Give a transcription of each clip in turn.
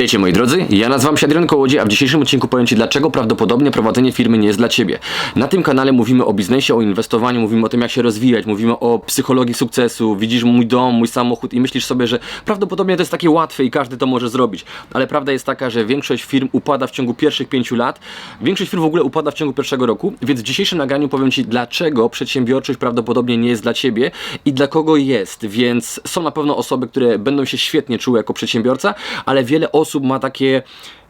Witajcie moi drodzy, ja nazywam się Adrian Kołodziej, a w dzisiejszym odcinku powiem Ci dlaczego prawdopodobnie prowadzenie firmy nie jest dla Ciebie. Na tym kanale mówimy o biznesie, o inwestowaniu, mówimy o tym jak się rozwijać, mówimy o psychologii sukcesu, widzisz mój dom, mój samochód i myślisz sobie, że prawdopodobnie to jest takie łatwe i każdy to może zrobić. Ale prawda jest taka, że większość firm upada w ciągu pierwszych pięciu lat, większość firm w ogóle upada w ciągu pierwszego roku, więc w dzisiejszym nagraniu powiem Ci dlaczego przedsiębiorczość prawdopodobnie nie jest dla Ciebie i dla kogo jest, więc są na pewno osoby, które będą się świetnie czuły jako przedsiębiorca, ale wiele osób ma takie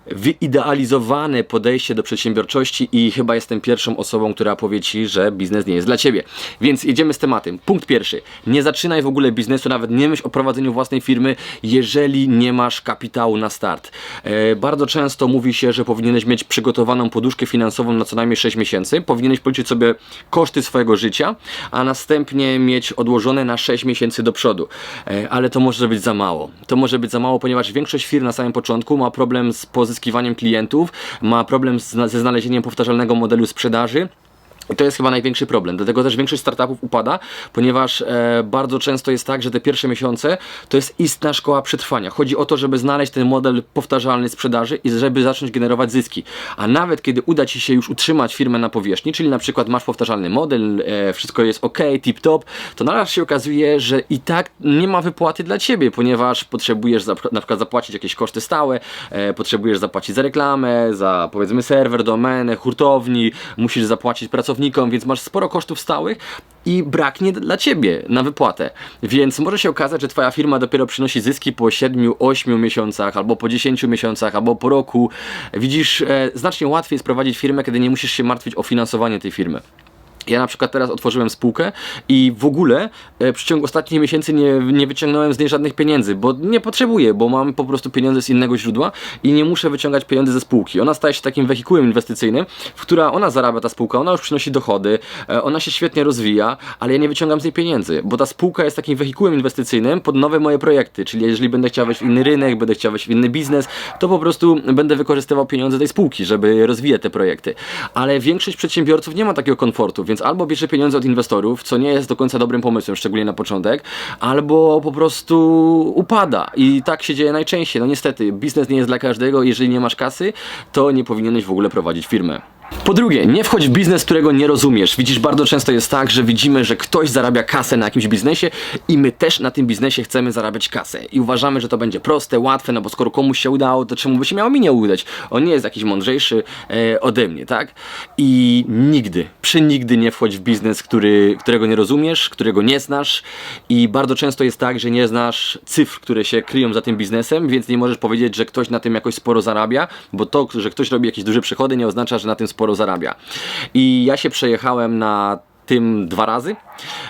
wyidealizowane podejście do przedsiębiorczości i chyba jestem pierwszą osobą, która powie Ci, że biznes nie jest dla Ciebie. Więc jedziemy z tematem. Punkt pierwszy. Nie zaczynaj w ogóle biznesu, nawet nie myśl o prowadzeniu własnej firmy, jeżeli nie masz kapitału na start. E, bardzo często mówi się, że powinieneś mieć przygotowaną poduszkę finansową na co najmniej 6 miesięcy. Powinieneś policzyć sobie koszty swojego życia, a następnie mieć odłożone na 6 miesięcy do przodu. E, ale to może być za mało. To może być za mało, ponieważ większość firm na samym początku ma problem z pozyskiwaniem klientów, ma problem z, ze znalezieniem powtarzalnego modelu sprzedaży. I to jest chyba największy problem. Dlatego też większość startupów upada, ponieważ e, bardzo często jest tak, że te pierwsze miesiące to jest istna szkoła przetrwania. Chodzi o to, żeby znaleźć ten model powtarzalny sprzedaży i żeby zacząć generować zyski. A nawet kiedy uda Ci się już utrzymać firmę na powierzchni, czyli na przykład masz powtarzalny model, e, wszystko jest ok, tip-top, to naraz się okazuje, że i tak nie ma wypłaty dla Ciebie, ponieważ potrzebujesz za, na przykład zapłacić jakieś koszty stałe, e, potrzebujesz zapłacić za reklamę, za powiedzmy serwer, domenę, hurtowni, musisz zapłacić pracownikom, więc masz sporo kosztów stałych i braknie dla ciebie na wypłatę. Więc może się okazać, że twoja firma dopiero przynosi zyski po 7-8 miesiącach, albo po 10 miesiącach, albo po roku. Widzisz, e, znacznie łatwiej jest prowadzić firmę, kiedy nie musisz się martwić o finansowanie tej firmy. Ja na przykład teraz otworzyłem spółkę i w ogóle e, w przeciągu ostatnich miesięcy nie, nie wyciągnąłem z niej żadnych pieniędzy, bo nie potrzebuję, bo mam po prostu pieniądze z innego źródła i nie muszę wyciągać pieniędzy ze spółki. Ona staje się takim wehikułem inwestycyjnym, w która ona zarabia ta spółka, ona już przynosi dochody, e, ona się świetnie rozwija, ale ja nie wyciągam z niej pieniędzy, bo ta spółka jest takim wehikułem inwestycyjnym pod nowe moje projekty, czyli jeżeli będę chciał wejść w inny rynek, będę chciał wejść w inny biznes, to po prostu będę wykorzystywał pieniądze tej spółki, żeby rozwijać te projekty. Ale większość przedsiębiorców nie ma takiego komfortu, więc albo bierze pieniądze od inwestorów, co nie jest do końca dobrym pomysłem, szczególnie na początek, albo po prostu upada i tak się dzieje najczęściej. No niestety, biznes nie jest dla każdego, jeżeli nie masz kasy, to nie powinieneś w ogóle prowadzić firmy. Po drugie, nie wchodź w biznes, którego nie rozumiesz. Widzisz, bardzo często jest tak, że widzimy, że ktoś zarabia kasę na jakimś biznesie i my też na tym biznesie chcemy zarabiać kasę. I uważamy, że to będzie proste, łatwe, no bo skoro komuś się udało, to czemu by się miało mi nie udać? On nie jest jakiś mądrzejszy e, ode mnie, tak? I nigdy, przenigdy nie wchodź w biznes, który, którego nie rozumiesz, którego nie znasz i bardzo często jest tak, że nie znasz cyfr, które się kryją za tym biznesem, więc nie możesz powiedzieć, że ktoś na tym jakoś sporo zarabia, bo to, że ktoś robi jakieś duże przychody nie oznacza, że na tym sporo zarabia. I ja się przejechałem na tym dwa razy.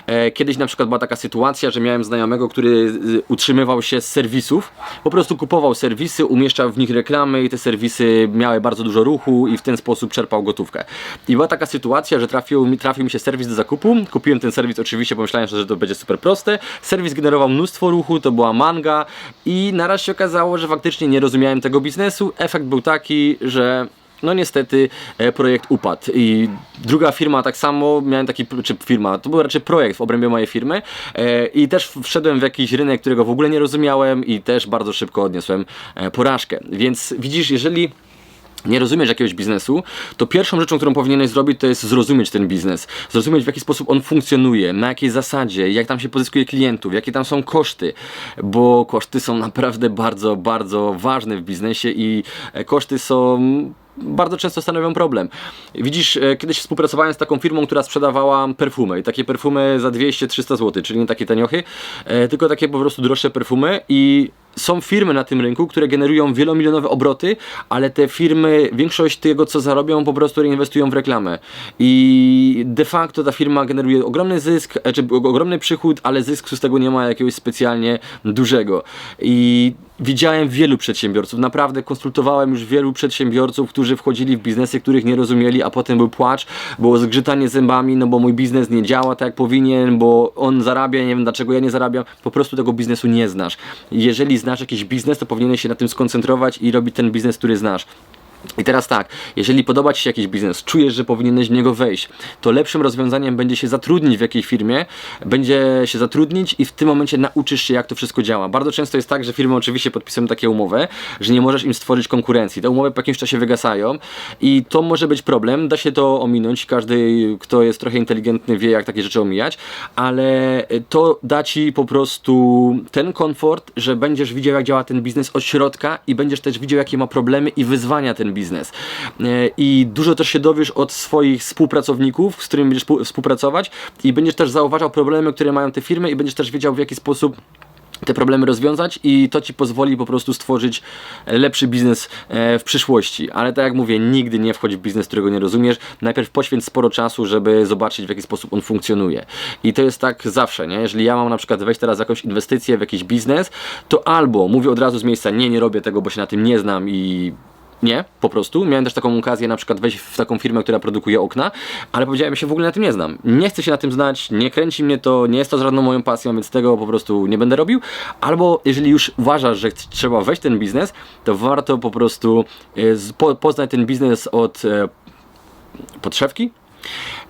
E, Kiedyś na przykład była taka sytuacja, że miałem znajomego, który y, utrzymywał się z serwisów. Po prostu kupował serwisy, umieszczał w nich reklamy i te serwisy miały bardzo dużo ruchu i w ten sposób czerpał gotówkę. I była taka sytuacja, że trafił trafił mi się serwis do zakupu. Kupiłem ten serwis oczywiście, pomyślałem, że to będzie super proste. Serwis generował mnóstwo ruchu, to była manga i naraz się okazało, że faktycznie nie rozumiałem tego biznesu. Efekt był taki, że no niestety e, projekt upadł. I druga firma tak samo, miałem taki, czy firma, to był raczej projekt w obrębie mojej firmy e, i też wszedłem w jakiś rynek, którego w ogóle nie rozumiałem i też bardzo szybko odniosłem e, porażkę. Więc widzisz, jeżeli nie rozumiesz jakiegoś biznesu, to pierwszą rzeczą, którą powinieneś zrobić, to jest zrozumieć ten biznes. Zrozumieć, w jaki sposób on funkcjonuje, na jakiej zasadzie, jak tam się pozyskuje klientów, jakie tam są koszty, bo koszty są naprawdę bardzo, bardzo ważne w biznesie i koszty są bardzo często stanowią problem. Widzisz, e, kiedyś współpracowałem z taką firmą, która sprzedawała perfumy i takie perfumy za 200-300 zł, czyli nie takie taniochy, e, tylko takie po prostu droższe perfumy i są firmy na tym rynku, które generują wielomilionowe obroty, ale te firmy, większość tego co zarobią po prostu reinwestują w reklamę. I de facto ta firma generuje ogromny zysk, e, czy ogromny przychód, ale zysku z tego nie ma jakiegoś specjalnie dużego. I widziałem wielu przedsiębiorców, naprawdę konsultowałem już wielu przedsiębiorców, którzy wchodzili w biznesy, których nie rozumieli, a potem był płacz, było zgrzytanie zębami, no bo mój biznes nie działa tak jak powinien, bo on zarabia, nie wiem dlaczego ja nie zarabiam, po prostu tego biznesu nie znasz. Jeżeli znasz jakiś biznes, to powinieneś się na tym skoncentrować i robić ten biznes, który znasz. I teraz tak, jeżeli podoba Ci się jakiś biznes, czujesz, że powinieneś w niego wejść, to lepszym rozwiązaniem będzie się zatrudnić w jakiejś firmie, będzie się zatrudnić i w tym momencie nauczysz się, jak to wszystko działa. Bardzo często jest tak, że firmy oczywiście podpisują takie umowę, że nie możesz im stworzyć konkurencji. Te umowy po jakimś czasie wygasają i to może być problem, da się to ominąć, każdy, kto jest trochę inteligentny wie, jak takie rzeczy omijać, ale to da Ci po prostu ten komfort, że będziesz widział, jak działa ten biznes od środka i będziesz też widział, jakie ma problemy i wyzwania ten biznes. E, I dużo też się dowiesz od swoich współpracowników, z którymi będziesz współpracować i będziesz też zauważał problemy, które mają te firmy i będziesz też wiedział, w jaki sposób te problemy rozwiązać i to ci pozwoli po prostu stworzyć lepszy biznes e, w przyszłości. Ale tak jak mówię, nigdy nie wchodź w biznes, którego nie rozumiesz. Najpierw poświęć sporo czasu, żeby zobaczyć w jaki sposób on funkcjonuje. I to jest tak zawsze, nie? Jeżeli ja mam na przykład wejść teraz jakąś inwestycję, w jakiś biznes, to albo mówię od razu z miejsca, nie, nie robię tego, bo się na tym nie znam i nie, po prostu. Miałem też taką okazję na przykład wejść w taką firmę, która produkuje okna, ale powiedziałem, ja się w ogóle na tym nie znam. Nie chcę się na tym znać, nie kręci mnie to, nie jest to żadną moją pasją, więc tego po prostu nie będę robił. Albo jeżeli już uważasz, że trzeba wejść w ten biznes, to warto po prostu po, poznać ten biznes od e, podszewki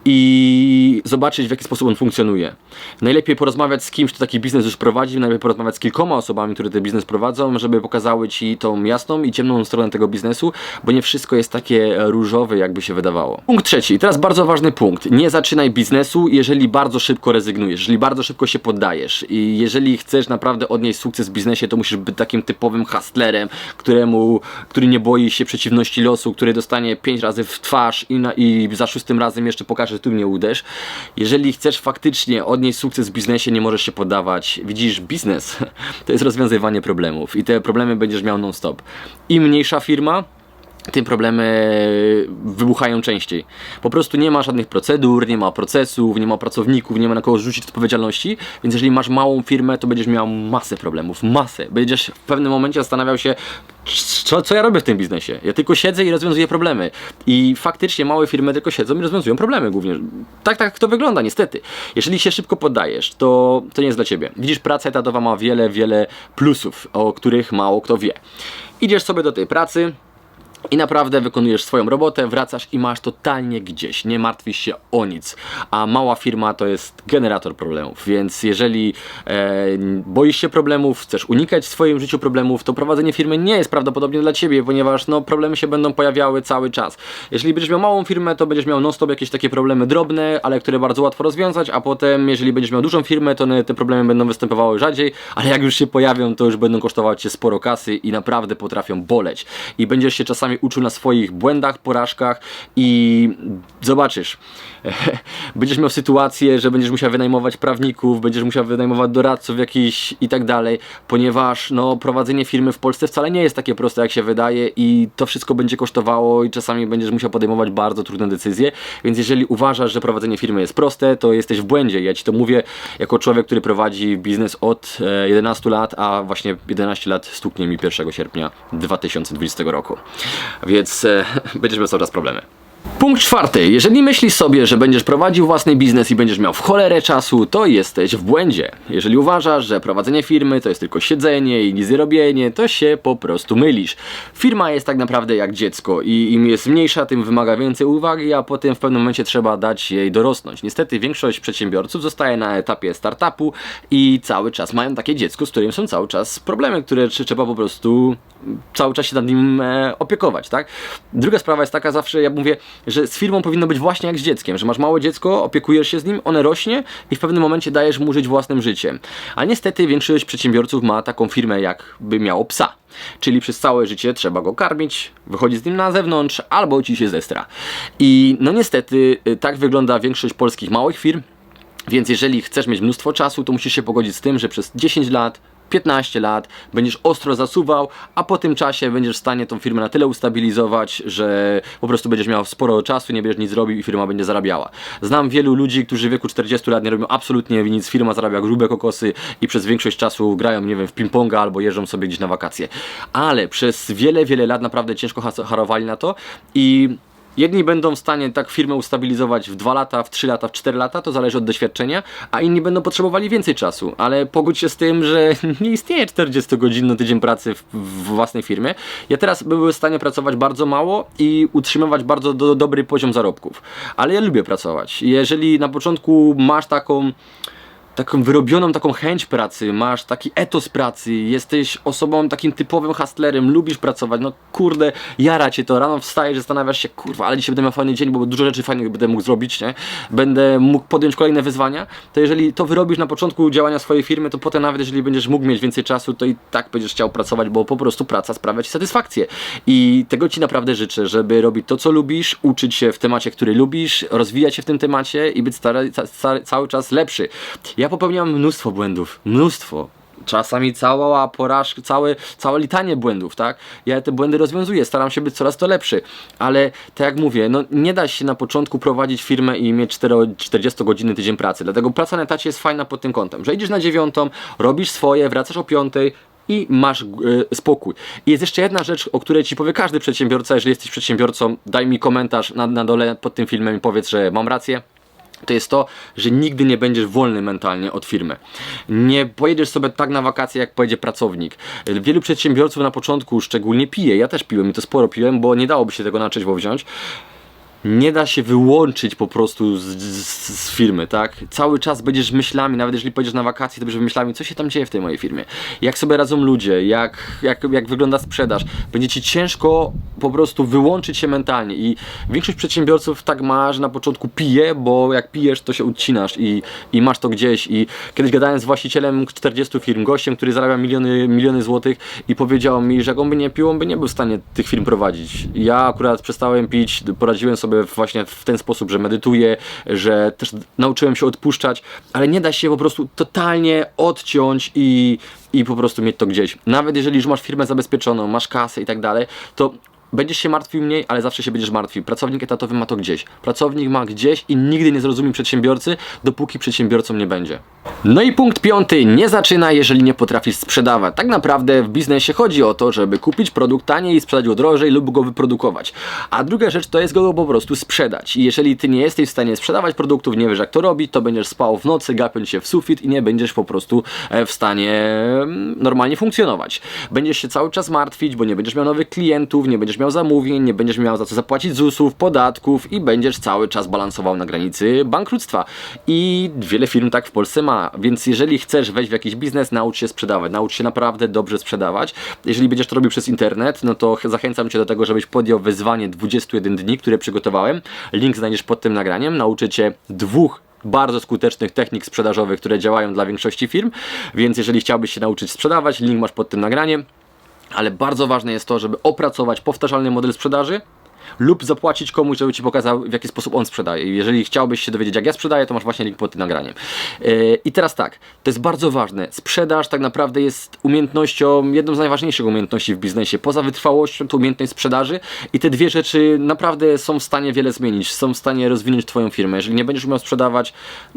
i zobaczyć w jaki sposób on funkcjonuje. Najlepiej porozmawiać z kimś, kto taki biznes już prowadzi, najlepiej porozmawiać z kilkoma osobami, które ten biznes prowadzą, żeby pokazały Ci tą jasną i ciemną stronę tego biznesu, bo nie wszystko jest takie różowe, jakby się wydawało. Punkt trzeci, teraz bardzo ważny punkt. Nie zaczynaj biznesu, jeżeli bardzo szybko rezygnujesz, jeżeli bardzo szybko się poddajesz i jeżeli chcesz naprawdę odnieść sukces w biznesie, to musisz być takim typowym hustlerem, któremu, który nie boi się przeciwności losu, który dostanie pięć razy w twarz i, na, i za szóstym razem jeszcze pokaże, że tu mnie uderz. Jeżeli chcesz faktycznie odnieść sukces w biznesie, nie możesz się poddawać. Widzisz, biznes to jest rozwiązywanie problemów i te problemy będziesz miał non-stop. Im mniejsza firma, tym problemy wybuchają częściej. Po prostu nie ma żadnych procedur, nie ma procesów, nie ma pracowników, nie ma na kogo rzucić odpowiedzialności, więc jeżeli masz małą firmę, to będziesz miał masę problemów, masę. Będziesz w pewnym momencie zastanawiał się, co, co ja robię w tym biznesie. Ja tylko siedzę i rozwiązuję problemy. I faktycznie małe firmy tylko siedzą i rozwiązują problemy głównie. Tak, tak to wygląda, niestety. Jeżeli się szybko poddajesz, to, to nie jest dla ciebie. Widzisz, praca etatowa ma wiele, wiele plusów, o których mało kto wie. Idziesz sobie do tej pracy, i naprawdę wykonujesz swoją robotę, wracasz i masz totalnie gdzieś, nie martwisz się o nic. A mała firma to jest generator problemów, więc jeżeli e, boisz się problemów, chcesz unikać w swoim życiu problemów, to prowadzenie firmy nie jest prawdopodobnie dla ciebie, ponieważ no, problemy się będą pojawiały cały czas. Jeżeli będziesz miał małą firmę, to będziesz miał non-stop jakieś takie problemy drobne, ale które bardzo łatwo rozwiązać, a potem jeżeli będziesz miał dużą firmę, to te problemy będą występowały rzadziej, ale jak już się pojawią, to już będą kosztować cię sporo kasy i naprawdę potrafią boleć. I będziesz się czasami uczył na swoich błędach, porażkach i zobaczysz, będziesz miał sytuację, że będziesz musiał wynajmować prawników, będziesz musiał wynajmować doradców jakichś i tak dalej, ponieważ no, prowadzenie firmy w Polsce wcale nie jest takie proste, jak się wydaje i to wszystko będzie kosztowało i czasami będziesz musiał podejmować bardzo trudne decyzje, więc jeżeli uważasz, że prowadzenie firmy jest proste, to jesteś w błędzie. Ja Ci to mówię jako człowiek, który prowadzi biznes od e, 11 lat, a właśnie 11 lat stuknie mi 1 sierpnia 2020 roku. Więc e, będziesz miał cały czas problemy. Punkt czwarty. Jeżeli myślisz sobie, że będziesz prowadził własny biznes i będziesz miał w cholerę czasu, to jesteś w błędzie. Jeżeli uważasz, że prowadzenie firmy to jest tylko siedzenie i nic nie robienie, to się po prostu mylisz. Firma jest tak naprawdę jak dziecko i im jest mniejsza, tym wymaga więcej uwagi, a potem w pewnym momencie trzeba dać jej dorosnąć. Niestety większość przedsiębiorców zostaje na etapie startupu i cały czas mają takie dziecko, z którym są cały czas problemy, które tr- trzeba po prostu cały czas się nad nim e, opiekować, tak? Druga sprawa jest taka zawsze, ja mówię, że z firmą powinno być właśnie jak z dzieckiem, że masz małe dziecko, opiekujesz się z nim, one rośnie i w pewnym momencie dajesz mu żyć własnym życiem. A niestety większość przedsiębiorców ma taką firmę, jakby miało psa. Czyli przez całe życie trzeba go karmić, wychodzić z nim na zewnątrz, albo ci się zestra. I no niestety y, tak wygląda większość polskich małych firm, więc jeżeli chcesz mieć mnóstwo czasu, to musisz się pogodzić z tym, że przez 10 lat, 15 lat będziesz ostro zasuwał, a po tym czasie będziesz w stanie tą firmę na tyle ustabilizować, że po prostu będziesz miał sporo czasu, nie będziesz nic robił i firma będzie zarabiała. Znam wielu ludzi, którzy w wieku 40 lat nie robią absolutnie nic, firma zarabia grube kokosy i przez większość czasu grają, nie wiem, w ping-ponga albo jeżdżą sobie gdzieś na wakacje. Ale przez wiele, wiele lat naprawdę ciężko harowali na to i Jedni będą w stanie tak firmę ustabilizować w 2 lata, w 3 lata, w 4 lata, to zależy od doświadczenia, a inni będą potrzebowali więcej czasu. Ale pogódź się z tym, że nie istnieje 40-godzinny tydzień pracy w, w własnej firmie. Ja teraz byłem w stanie pracować bardzo mało i utrzymywać bardzo do, dobry poziom zarobków. Ale ja lubię pracować. Jeżeli na początku masz taką taką wyrobioną taką chęć pracy, masz taki etos pracy, jesteś osobą takim typowym hustlerem, lubisz pracować, no kurde, jara cię to, rano wstajesz, zastanawiasz się, kurwa, ale dzisiaj będę miał fajny dzień, bo dużo rzeczy fajnych będę mógł zrobić, nie? Będę mógł podjąć kolejne wyzwania, to jeżeli to wyrobisz na początku działania swojej firmy, to potem nawet jeżeli będziesz mógł mieć więcej czasu, to i tak będziesz chciał pracować, bo po prostu praca sprawia ci satysfakcję. I tego ci naprawdę życzę, żeby robić to, co lubisz, uczyć się w temacie, który lubisz, rozwijać się w tym temacie i być stary, ca, ca, cały czas lepszy. Ja popełniam mnóstwo błędów, mnóstwo. Czasami cała porażka, całe, całe litanie błędów, tak? Ja te błędy rozwiązuję, staram się być coraz to lepszy, ale tak jak mówię, no nie da się na początku prowadzić firmę i mieć 40 godziny tydzień pracy. Dlatego praca na etacie jest fajna pod tym kątem, że idziesz na dziewiątą, robisz swoje, wracasz o piątej, i masz e, spokój. I jest jeszcze jedna rzecz, o której ci powie każdy przedsiębiorca, jeżeli jesteś przedsiębiorcą, daj mi komentarz na, na dole pod tym filmem i powiedz, że mam rację to jest to, że nigdy nie będziesz wolny mentalnie od firmy. Nie pojedziesz sobie tak na wakacje, jak pojedzie pracownik. Wielu przedsiębiorców na początku szczególnie pije. Ja też piłem i to sporo piłem, bo nie dałoby się tego na trzeźwo wziąć nie da się wyłączyć po prostu z, z, z, firmy, tak? Cały czas będziesz myślami, nawet jeżeli pojedziesz na wakacje, to będziesz myślami, co się tam dzieje w tej mojej firmie, jak sobie radzą ludzie, jak, jak, jak wygląda sprzedaż. Będzie ci ciężko po prostu wyłączyć się mentalnie i większość przedsiębiorców tak ma, że na początku pije, bo jak pijesz, to się odcinasz i, i masz to gdzieś i kiedyś gadałem z właścicielem 40 firm, gościem, który zarabia miliony, miliony złotych i powiedział mi, że jak on by nie pił, on by nie był w stanie tych firm prowadzić. Ja akurat przestałem pić, poradziłem sobie sobie właśnie w ten sposób, że medytuję, że też nauczyłem się odpuszczać, ale nie da się po prostu totalnie odciąć i, i po prostu mieć to gdzieś. Nawet jeżeli już masz firmę zabezpieczoną, masz kasę i tak dalej, to Będziesz się martwił mniej, ale zawsze się będziesz martwił. Pracownik etatowy ma to gdzieś. Pracownik ma gdzieś i nigdy nie zrozumie przedsiębiorcy, dopóki przedsiębiorcą nie będzie. No i punkt piąty. Nie zaczyna, jeżeli nie potrafisz sprzedawać. Tak naprawdę w biznesie chodzi o to, żeby kupić produkt taniej i sprzedać go drożej lub go wyprodukować. A druga rzecz to jest go po prostu sprzedać. I jeżeli ty nie jesteś w stanie sprzedawać produktów, nie wiesz jak to robić, to będziesz spał w nocy, gapiąc się w sufit i nie będziesz po prostu e, w stanie mm, normalnie funkcjonować. Będziesz się cały czas martwić, bo nie będziesz miał nowych klientów, nie będziesz miał zamówień, nie będziesz miał za co zapłacić ZUS-ów, podatków i będziesz cały czas balansował na granicy bankructwa. I wiele firm tak w Polsce ma, więc jeżeli chcesz wejść w jakiś biznes, naucz się sprzedawać, naucz się naprawdę dobrze sprzedawać. Jeżeli będziesz to robił przez internet, no to zachęcam Cię do tego, żebyś podjął wyzwanie 21 dni, które przygotowałem. Link znajdziesz pod tym nagraniem. Nauczę Cię dwóch bardzo skutecznych technik sprzedażowych, które działają dla większości firm, więc jeżeli chciałbyś się nauczyć sprzedawać, link masz pod tym nagraniem ale bardzo ważne jest to, żeby opracować powtarzalny model sprzedaży, lub zapłacić komuś, żeby Ci pokazał, w jaki sposób on sprzedaje. Jeżeli chciałbyś się dowiedzieć, jak ja sprzedaję, to masz właśnie link pod tym nagraniem. Yy, I teraz tak, to jest bardzo ważne. Sprzedaż tak naprawdę jest umiejętnością, jedną z najważniejszych umiejętności w biznesie. Poza wytrwałością to umiejętność sprzedaży i te dwie rzeczy naprawdę są w stanie wiele zmienić, są w stanie rozwinąć Twoją firmę. Jeżeli nie będziesz umiał sprzedawać,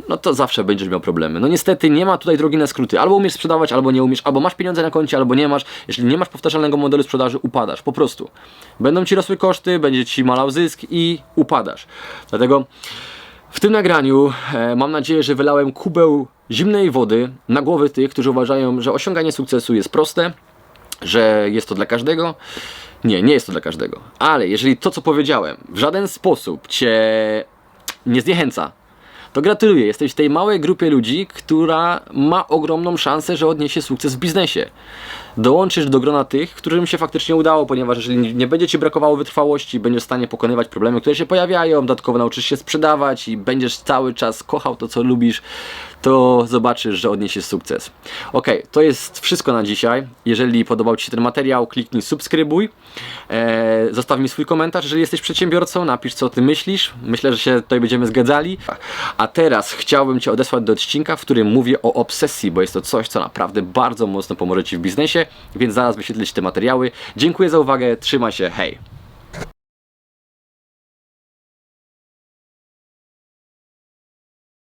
no to zawsze będziesz miał problemy. No niestety nie ma tutaj drogi na skróty. Albo umiesz sprzedawać, albo nie umiesz, albo masz pieniądze na koncie, albo nie masz. Jeżeli nie masz powtarzalnego modelu sprzedaży, upadasz. Po prostu. Będą Ci rosły koszty, ci malał zysk i upadasz. Dlatego w tym nagraniu e, mam nadzieję, że wylałem kubeł zimnej wody na głowy tych, którzy uważają, że osiąganie sukcesu jest proste, że jest to dla każdego. Nie, nie jest to dla każdego. Ale jeżeli to, co powiedziałem, w żaden sposób Cię nie zniechęca, to gratuluję. Jesteś w tej małej grupie ludzi, która ma ogromną szansę, że odniesie sukces w biznesie dołączysz do grona tych, którym się faktycznie udało, ponieważ jeżeli nie będzie Ci brakowało wytrwałości, będziesz w stanie pokonywać problemy, które się pojawiają, dodatkowo nauczysz się sprzedawać i będziesz cały czas kochał to, co lubisz, to zobaczysz, że odniesiesz sukces. Ok, to jest wszystko na dzisiaj. Jeżeli podobał Ci się ten materiał, kliknij subskrybuj, e, zostaw mi swój komentarz, jeżeli jesteś przedsiębiorcą, napisz co Ty myślisz. Myślę, że się tutaj będziemy zgadzali. A teraz chciałbym Cię odesłać do odcinka, w którym mówię o obsesji, bo jest to coś, co naprawdę bardzo mocno pomoże Ci w biznesie więc zaraz wyświetlić te materiały. Dziękuję za uwagę, trzymaj się, hej!